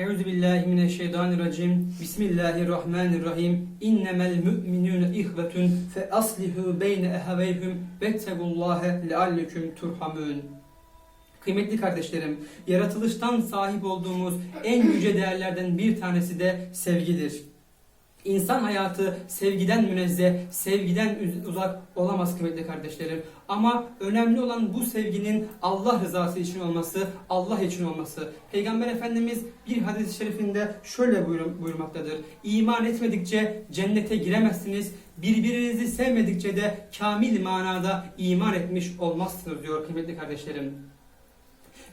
Euzu billahi mineşşeytanirracim. Bismillahirrahmanirrahim. İnnemel mü'minûne ihvetun fe aslihu beyne eheveyhum vettegullâhe leallekum turhamun. Kıymetli kardeşlerim, yaratılıştan sahip olduğumuz en yüce değerlerden bir tanesi de sevgidir. İnsan hayatı sevgiden münezzeh, sevgiden uzak olamaz kıymetli kardeşlerim. Ama önemli olan bu sevginin Allah rızası için olması, Allah için olması. Peygamber Efendimiz bir hadis-i şerifinde şöyle buyur- buyurmaktadır. İman etmedikçe cennete giremezsiniz. Birbirinizi sevmedikçe de kamil manada iman etmiş olmazsınız diyor kıymetli kardeşlerim.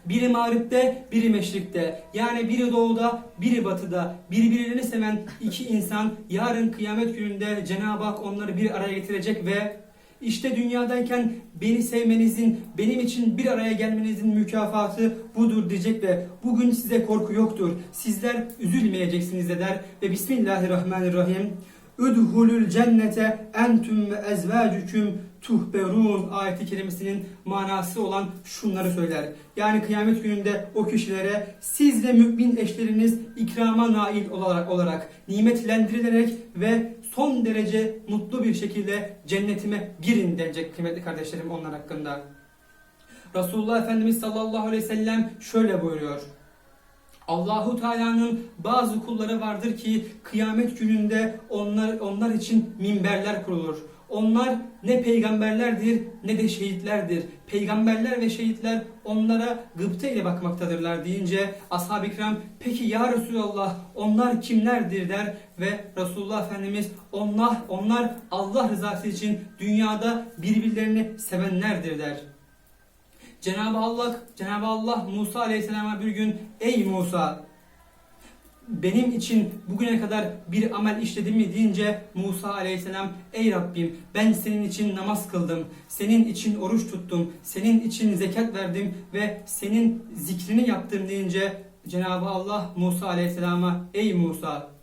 Biri mağripte, biri meşrikte. Yani biri doğuda, biri batıda. Birbirlerini seven iki insan yarın kıyamet gününde Cenab-ı Hak onları bir araya getirecek ve işte dünyadayken beni sevmenizin, benim için bir araya gelmenizin mükafatı budur diyecek ve bugün size korku yoktur. Sizler üzülmeyeceksiniz de der ve Bismillahirrahmanirrahim. Udhulul cennete entüm ve ezvacüküm tuhberun ayeti kelimesinin manası olan şunları söyler. Yani kıyamet gününde o kişilere siz ve mümin eşleriniz ikrama nail olarak, olarak nimetlendirilerek ve son derece mutlu bir şekilde cennetime girin denecek kıymetli kardeşlerim onlar hakkında. Resulullah Efendimiz sallallahu aleyhi ve sellem şöyle buyuruyor. Allahu Teala'nın bazı kulları vardır ki kıyamet gününde onlar onlar için minberler kurulur. Onlar ne peygamberlerdir ne de şehitlerdir. Peygamberler ve şehitler onlara gıpta ile bakmaktadırlar deyince ashab-ı kiram peki ya Resulallah onlar kimlerdir der ve Resulullah Efendimiz onlar onlar Allah rızası için dünyada birbirlerini sevenlerdir der. Cenab-ı Allah Cenab-ı Allah Musa Aleyhisselam'a bir gün ey Musa benim için bugüne kadar bir amel işledim mi deyince Musa Aleyhisselam ey Rabbim ben senin için namaz kıldım, senin için oruç tuttum, senin için zekat verdim ve senin zikrini yaptım deyince Cenab-ı Allah Musa Aleyhisselam'a ey Musa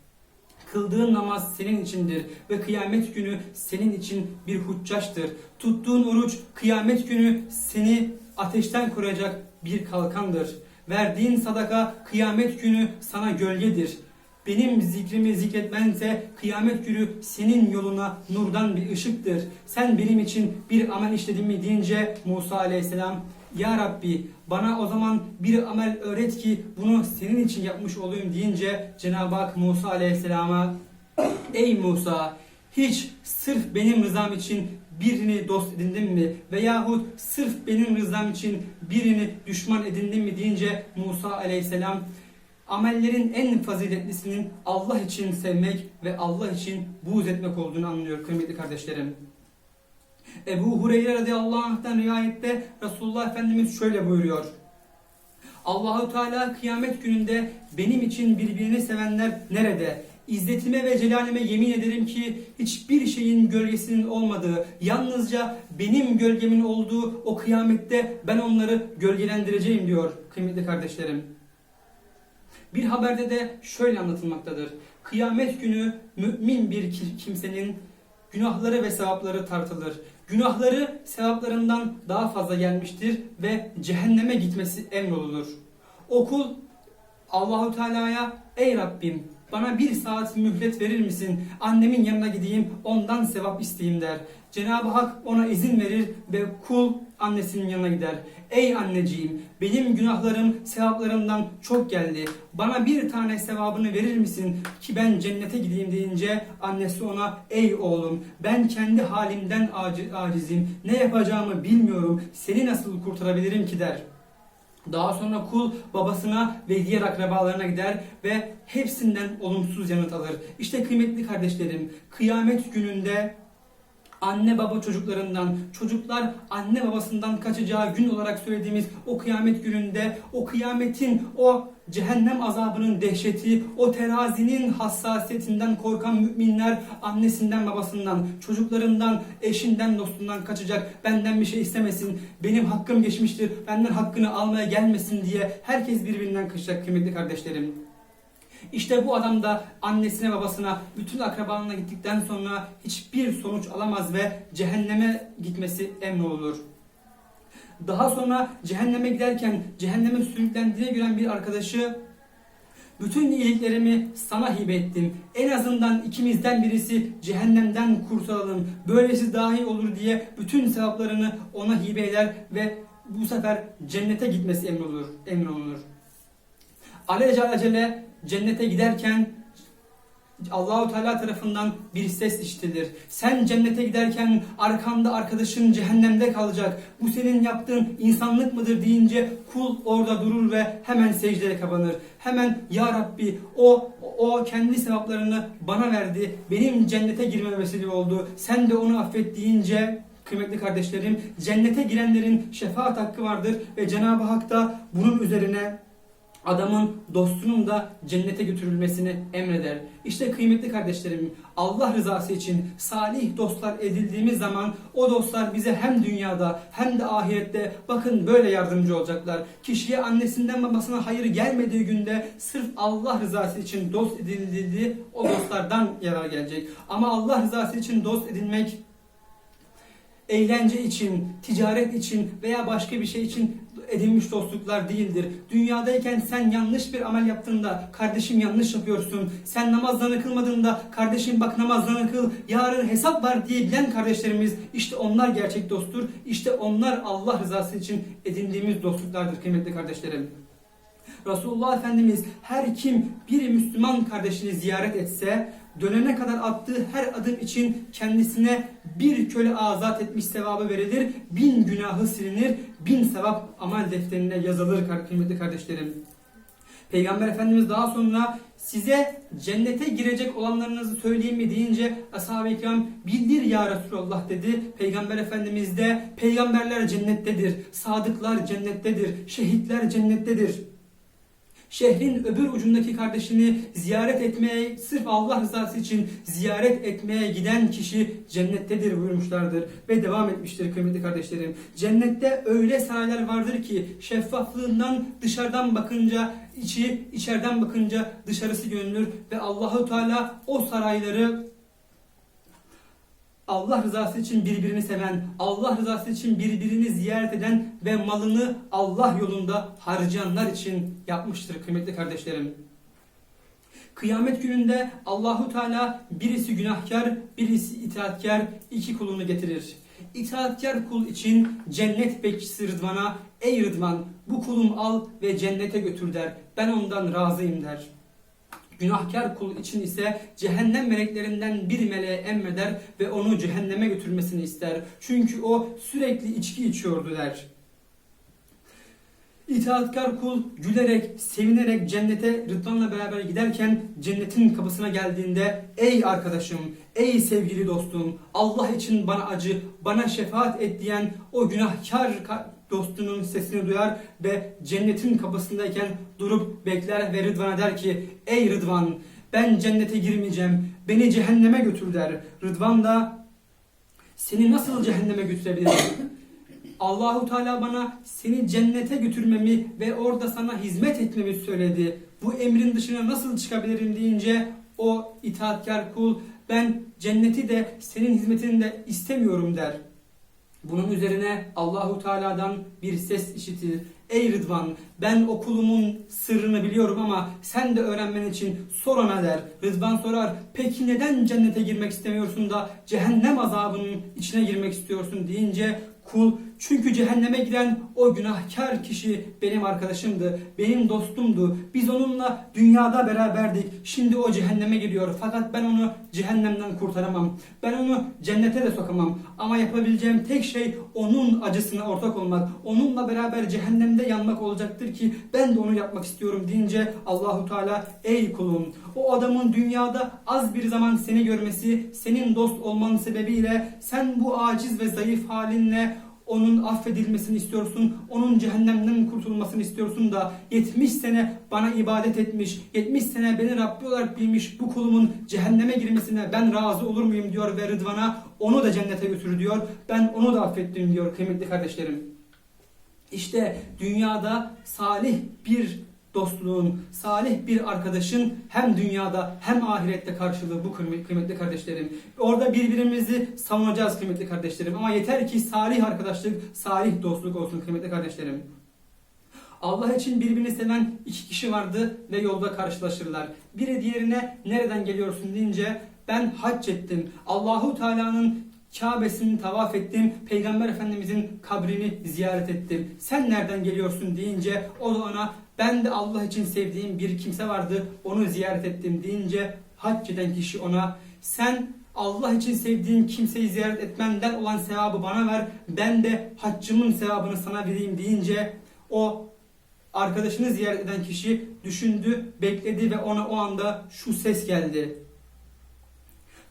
Kıldığın namaz senin içindir ve kıyamet günü senin için bir huccaçtır. Tuttuğun oruç kıyamet günü seni ateşten koruyacak bir kalkandır. Verdiğin sadaka kıyamet günü sana gölgedir. Benim zikrimi zikretmense kıyamet günü senin yoluna nurdan bir ışıktır. Sen benim için bir amel işledin mi deyince Musa aleyhisselam ya Rabbi bana o zaman bir amel öğret ki bunu senin için yapmış olayım deyince Cenab-ı Hak Musa aleyhisselama Ey Musa hiç sırf benim rızam için birini dost edindin mi? Veyahut sırf benim rızam için birini düşman edindin mi deyince Musa aleyhisselam amellerin en faziletlisinin Allah için sevmek ve Allah için buğz etmek olduğunu anlıyor kıymetli kardeşlerim. Ebu Hureyre radıyallahu anh'tan rivayette Resulullah Efendimiz şöyle buyuruyor. Allahu Teala kıyamet gününde benim için birbirini sevenler nerede? İzzetime ve celalime yemin ederim ki hiçbir şeyin gölgesinin olmadığı, yalnızca benim gölgemin olduğu o kıyamette ben onları gölgelendireceğim diyor kıymetli kardeşlerim. Bir haberde de şöyle anlatılmaktadır. Kıyamet günü mümin bir ki- kimsenin günahları ve sevapları tartılır. Günahları sevaplarından daha fazla gelmiştir ve cehenneme gitmesi emrolunur. Okul Allahu Teala'ya ey Rabbim bana bir saat mühlet verir misin? Annemin yanına gideyim ondan sevap isteyeyim der. Cenab-ı Hak ona izin verir ve kul annesinin yanına gider. Ey anneciğim benim günahlarım sevaplarımdan çok geldi. Bana bir tane sevabını verir misin ki ben cennete gideyim deyince annesi ona ey oğlum ben kendi halimden aci- acizim. Ne yapacağımı bilmiyorum. Seni nasıl kurtarabilirim ki der. Daha sonra kul babasına ve diğer akrabalarına gider ve hepsinden olumsuz yanıt alır. İşte kıymetli kardeşlerim, kıyamet gününde anne baba çocuklarından, çocuklar anne babasından kaçacağı gün olarak söylediğimiz o kıyamet gününde, o kıyametin, o cehennem azabının dehşeti, o terazinin hassasiyetinden korkan müminler annesinden babasından, çocuklarından, eşinden, dostundan kaçacak, benden bir şey istemesin, benim hakkım geçmiştir, benden hakkını almaya gelmesin diye herkes birbirinden kaçacak kıymetli kardeşlerim. İşte bu adam da annesine babasına bütün akrabalarına gittikten sonra hiçbir sonuç alamaz ve cehenneme gitmesi emrolunur. Daha sonra cehenneme giderken cehenneme sürüklendiğini gören bir arkadaşı Bütün iyiliklerimi sana hibe ettim. En azından ikimizden birisi cehennemden kurtulalım. Böylesi dahi olur diye bütün sevaplarını ona hibe eder ve bu sefer cennete gitmesi emrolunur. emrolunur. Aleyce acele cennete giderken Allahu Teala tarafından bir ses işitilir. Sen cennete giderken arkanda arkadaşın cehennemde kalacak. Bu senin yaptığın insanlık mıdır deyince kul orada durur ve hemen secdeye kapanır. Hemen ya Rabbi o o kendi sevaplarını bana verdi. Benim cennete girmeme vesile oldu. Sen de onu affet deyince kıymetli kardeşlerim cennete girenlerin şefaat hakkı vardır ve Cenab-ı Hak da bunun üzerine adamın dostunun da cennete götürülmesini emreder. İşte kıymetli kardeşlerim Allah rızası için salih dostlar edildiğimiz zaman o dostlar bize hem dünyada hem de ahirette bakın böyle yardımcı olacaklar. Kişiye annesinden babasına hayır gelmediği günde sırf Allah rızası için dost edildiği o dostlardan yarar gelecek. Ama Allah rızası için dost edilmek eğlence için, ticaret için veya başka bir şey için edinmiş dostluklar değildir. Dünyadayken sen yanlış bir amel yaptığında kardeşim yanlış yapıyorsun. Sen namazlarını kılmadığında kardeşim bak namazlarını kıl. Yarın hesap var diye bilen kardeşlerimiz işte onlar gerçek dosttur. İşte onlar Allah rızası için edindiğimiz dostluklardır kıymetli kardeşlerim. Resulullah Efendimiz her kim bir Müslüman kardeşini ziyaret etse dönene kadar attığı her adım için kendisine bir köle azat etmiş sevabı verilir, bin günahı silinir, bin sevap amel defterine yazılır kıymetli kardeşlerim. Peygamber Efendimiz daha sonra size cennete girecek olanlarınızı söyleyeyim mi deyince ashab-ı kiram bildir ya Resulallah dedi. Peygamber Efendimiz de peygamberler cennettedir, sadıklar cennettedir, şehitler cennettedir şehrin öbür ucundaki kardeşini ziyaret etmeye, sırf Allah rızası için ziyaret etmeye giden kişi cennettedir buyurmuşlardır. Ve devam etmiştir kıymetli kardeşlerim. Cennette öyle saraylar vardır ki şeffaflığından dışarıdan bakınca içi, içeriden bakınca dışarısı görünür ve Allahu Teala o sarayları Allah rızası için birbirini seven, Allah rızası için birbirini ziyaret eden ve malını Allah yolunda harcayanlar için yapmıştır kıymetli kardeşlerim. Kıyamet gününde Allahu Teala birisi günahkar, birisi itaatkar iki kulunu getirir. İtaatkar kul için cennet bekçisi Rıdvan'a ey Rıdvan bu kulum al ve cennete götür der. Ben ondan razıyım der. Günahkar kul için ise cehennem meleklerinden bir meleğe emreder ve onu cehenneme götürmesini ister. Çünkü o sürekli içki içiyordu der. İtaatkar kul gülerek, sevinerek cennete Rıdvan'la beraber giderken cennetin kapısına geldiğinde ey arkadaşım, ey sevgili dostum, Allah için bana acı, bana şefaat et diyen o günahkar dostunun sesini duyar ve cennetin kapısındayken durup bekler ve Rıdvan'a der ki ey Rıdvan ben cennete girmeyeceğim beni cehenneme götür der. Rıdvan da seni nasıl cehenneme götürebilirim? Allahu Teala bana seni cennete götürmemi ve orada sana hizmet etmemi söyledi. Bu emrin dışına nasıl çıkabilirim deyince o itaatkar kul ben cenneti de senin hizmetini de istemiyorum der. Bunun üzerine Allahu Teala'dan bir ses işitilir. Ey Rıdvan ben okulumun sırrını biliyorum ama sen de öğrenmen için sor ona der. Rıdvan sorar peki neden cennete girmek istemiyorsun da cehennem azabının içine girmek istiyorsun deyince kul çünkü cehenneme giden o günahkar kişi benim arkadaşımdı, benim dostumdu. Biz onunla dünyada beraberdik. Şimdi o cehenneme gidiyor. Fakat ben onu cehennemden kurtaramam. Ben onu cennete de sokamam. Ama yapabileceğim tek şey onun acısına ortak olmak. Onunla beraber cehennemde yanmak olacaktır ki ben de onu yapmak istiyorum deyince Allahu Teala ey kulum o adamın dünyada az bir zaman seni görmesi, senin dost olmanın sebebiyle sen bu aciz ve zayıf halinle onun affedilmesini istiyorsun, onun cehennemden kurtulmasını istiyorsun da 70 sene bana ibadet etmiş, 70 sene beni Rabbi olarak bilmiş bu kulumun cehenneme girmesine ben razı olur muyum diyor ve Rıdvan'a onu da cennete götür diyor. Ben onu da affettim diyor kıymetli kardeşlerim. İşte dünyada salih bir dostluğun, salih bir arkadaşın hem dünyada hem ahirette karşılığı bu kıymetli kardeşlerim. Orada birbirimizi savunacağız kıymetli kardeşlerim. Ama yeter ki salih arkadaşlık, salih dostluk olsun kıymetli kardeşlerim. Allah için birbirini seven iki kişi vardı ve yolda karşılaşırlar. Biri diğerine nereden geliyorsun deyince ben hac ettim. Allahu Teala'nın Kabe'sini tavaf ettim. Peygamber Efendimizin kabrini ziyaret ettim. Sen nereden geliyorsun deyince o da ona ben de Allah için sevdiğim bir kimse vardı. Onu ziyaret ettim deyince hac eden kişi ona sen Allah için sevdiğin kimseyi ziyaret etmenden olan sevabı bana ver. Ben de haccımın sevabını sana vereyim deyince o arkadaşını ziyaret eden kişi düşündü, bekledi ve ona o anda şu ses geldi.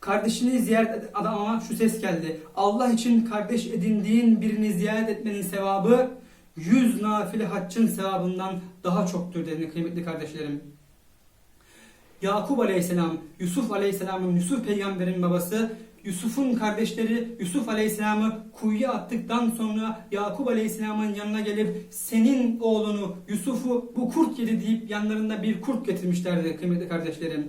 Kardeşini ziyaret eden adama şu ses geldi. Allah için kardeş edindiğin birini ziyaret etmenin sevabı yüz nafile haccın sevabından daha çoktur dedi kıymetli kardeşlerim. Yakup Aleyhisselam, Yusuf Aleyhisselam'ın, Yusuf peygamberin babası, Yusuf'un kardeşleri Yusuf Aleyhisselam'ı kuyuya attıktan sonra Yakup Aleyhisselam'ın yanına gelip senin oğlunu Yusuf'u bu kurt yedi deyip yanlarında bir kurt getirmişlerdi kıymetli kardeşlerim.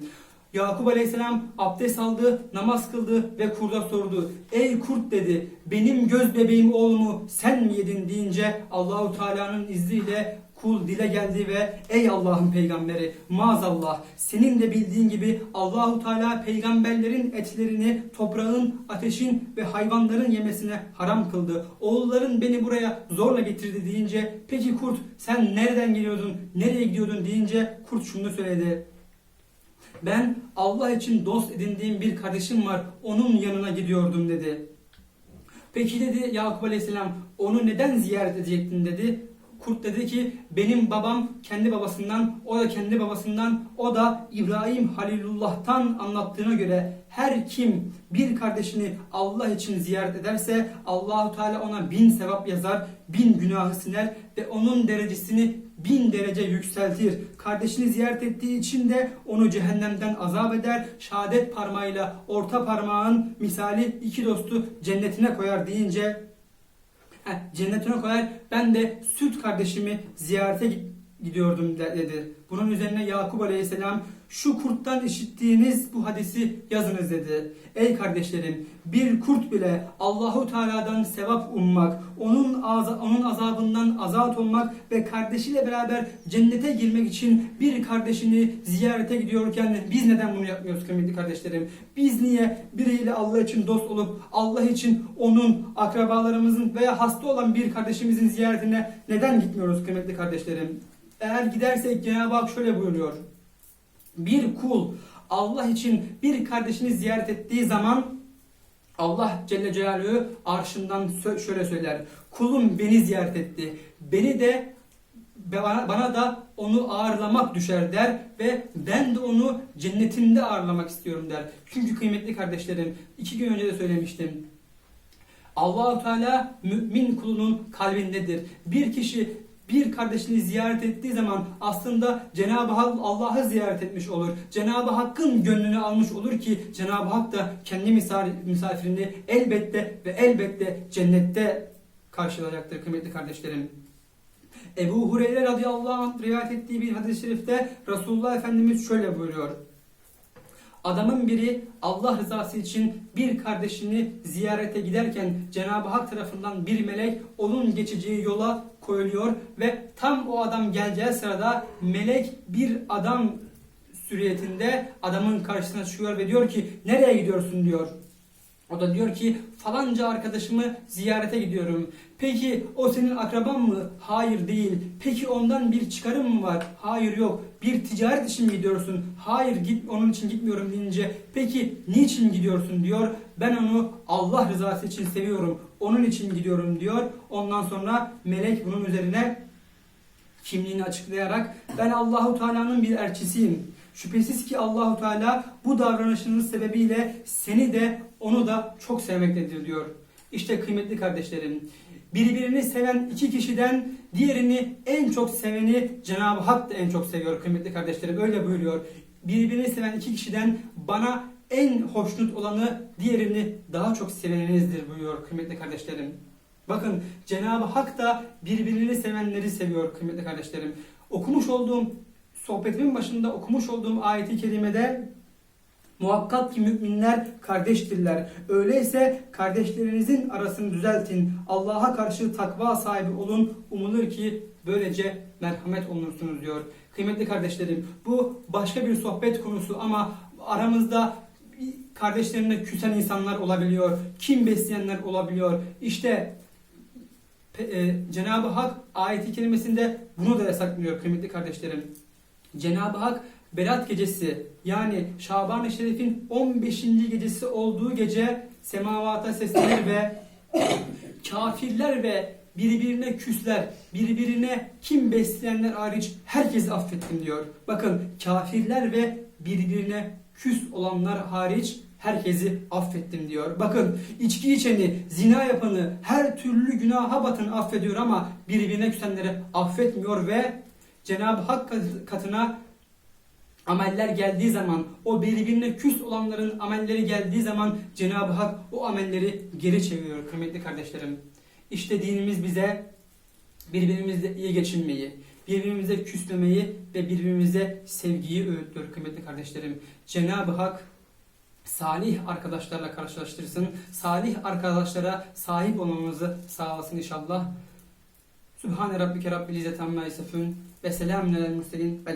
Yakup Aleyhisselam abdest aldı, namaz kıldı ve kurda sordu. Ey kurt dedi, benim göz bebeğim oğlumu sen mi yedin deyince Allahu Teala'nın izniyle kul dile geldi ve ey Allah'ın peygamberi maazallah senin de bildiğin gibi Allahu Teala peygamberlerin etlerini toprağın, ateşin ve hayvanların yemesine haram kıldı. Oğulların beni buraya zorla getirdi deyince peki kurt sen nereden geliyordun, nereye gidiyordun deyince kurt şunu söyledi. Ben Allah için dost edindiğim bir kardeşim var. Onun yanına gidiyordum dedi. Peki dedi Yakup Aleyhisselam onu neden ziyaret edecektin dedi. Kurt dedi ki benim babam kendi babasından, o da kendi babasından, o da İbrahim Halilullah'tan anlattığına göre her kim bir kardeşini Allah için ziyaret ederse Allahu Teala ona bin sevap yazar, bin günahı siner ve onun derecesini bin derece yükseltir. Kardeşini ziyaret ettiği için de onu cehennemden azap eder. Şehadet parmağıyla orta parmağın misali iki dostu cennetine koyar deyince cennetine koyar. Ben de süt kardeşimi ziyarete gidiyordum dedi. Bunun üzerine Yakup Aleyhisselam şu kurttan işittiğiniz bu hadisi yazınız dedi. Ey kardeşlerim bir kurt bile Allahu Teala'dan sevap ummak, onun aza, onun azabından azat olmak ve kardeşiyle beraber cennete girmek için bir kardeşini ziyarete gidiyorken biz neden bunu yapmıyoruz kıymetli kardeşlerim? Biz niye biriyle Allah için dost olup Allah için onun akrabalarımızın veya hasta olan bir kardeşimizin ziyaretine neden gitmiyoruz kıymetli kardeşlerim? Eğer gidersek Cenab-ı Hak şöyle buyuruyor. Bir kul Allah için bir kardeşini ziyaret ettiği zaman Allah Celle Celaluhu arşından şöyle söyler. Kulum beni ziyaret etti. Beni de bana, da onu ağırlamak düşer der ve ben de onu cennetimde ağırlamak istiyorum der. Çünkü kıymetli kardeşlerim iki gün önce de söylemiştim. Allahu Teala mümin kulunun kalbindedir. Bir kişi bir kardeşini ziyaret ettiği zaman aslında Cenab-ı Hak Allah'ı ziyaret etmiş olur. Cenab-ı Hakk'ın gönlünü almış olur ki Cenab-ı Hak da kendi misafirini elbette ve elbette cennette karşılayacaktır kıymetli kardeşlerim. Ebu Hureyre radıyallahu anh rivayet ettiği bir hadis-i şerifte Resulullah Efendimiz şöyle buyuruyor. Adamın biri Allah rızası için bir kardeşini ziyarete giderken Cenab-ı Hak tarafından bir melek onun geçeceği yola koyuluyor ve tam o adam geleceği sırada melek bir adam süriyetinde adamın karşısına çıkıyor ve diyor ki nereye gidiyorsun diyor. O da diyor ki falanca arkadaşımı ziyarete gidiyorum. Peki o senin akraban mı? Hayır değil. Peki ondan bir çıkarım mı var? Hayır yok. Bir ticaret için mi gidiyorsun? Hayır git onun için gitmiyorum deyince peki niçin gidiyorsun diyor. Ben onu Allah rızası için seviyorum. Onun için gidiyorum diyor. Ondan sonra melek bunun üzerine kimliğini açıklayarak ben Allahu Teala'nın bir elçisiyim. Şüphesiz ki Allahu Teala bu davranışınız sebebiyle seni de onu da çok sevmektedir diyor. İşte kıymetli kardeşlerim, birbirini seven iki kişiden diğerini en çok seveni Cenab-ı Hak da en çok seviyor kıymetli kardeşlerim. Öyle buyuruyor. Birbirini seven iki kişiden bana en hoşnut olanı diğerini daha çok seveninizdir buyuruyor kıymetli kardeşlerim. Bakın Cenab-ı Hak da birbirini sevenleri seviyor kıymetli kardeşlerim. Okumuş olduğum sohbetimin başında okumuş olduğum ayeti kerimede Muhakkak ki müminler kardeştirler. Öyleyse kardeşlerinizin arasını düzeltin. Allah'a karşı takva sahibi olun. Umulur ki böylece merhamet olunursunuz diyor. Kıymetli kardeşlerim bu başka bir sohbet konusu ama aramızda kardeşlerine küsen insanlar olabiliyor. Kim besleyenler olabiliyor. İşte e, Cenab-ı Hak ayeti kelimesinde bunu da yasaklıyor kıymetli kardeşlerim. Cenab-ı Hak Berat gecesi yani Şaban-ı Şerif'in 15. gecesi olduğu gece semavata seslenir ve kafirler ve birbirine küsler, birbirine kim besleyenler hariç herkesi affettim diyor. Bakın kafirler ve birbirine küs olanlar hariç herkesi affettim diyor. Bakın içki içeni, zina yapanı, her türlü günaha batanı affediyor ama birbirine küsenleri affetmiyor ve Cenab-ı Hak katına ameller geldiği zaman, o birbirine küs olanların amelleri geldiği zaman Cenab-ı Hak o amelleri geri çeviriyor kıymetli kardeşlerim. İşte dinimiz bize birbirimizle iyi geçinmeyi, birbirimize küsmemeyi ve birbirimize sevgiyi öğütlüyor kıymetli kardeşlerim. Cenab-ı Hak salih arkadaşlarla karşılaştırsın. Salih arkadaşlara sahip olmamızı sağlasın inşallah. Sübhane Rabbike Rabbil İzzet Amma Yasifun ve selamun alel murselin.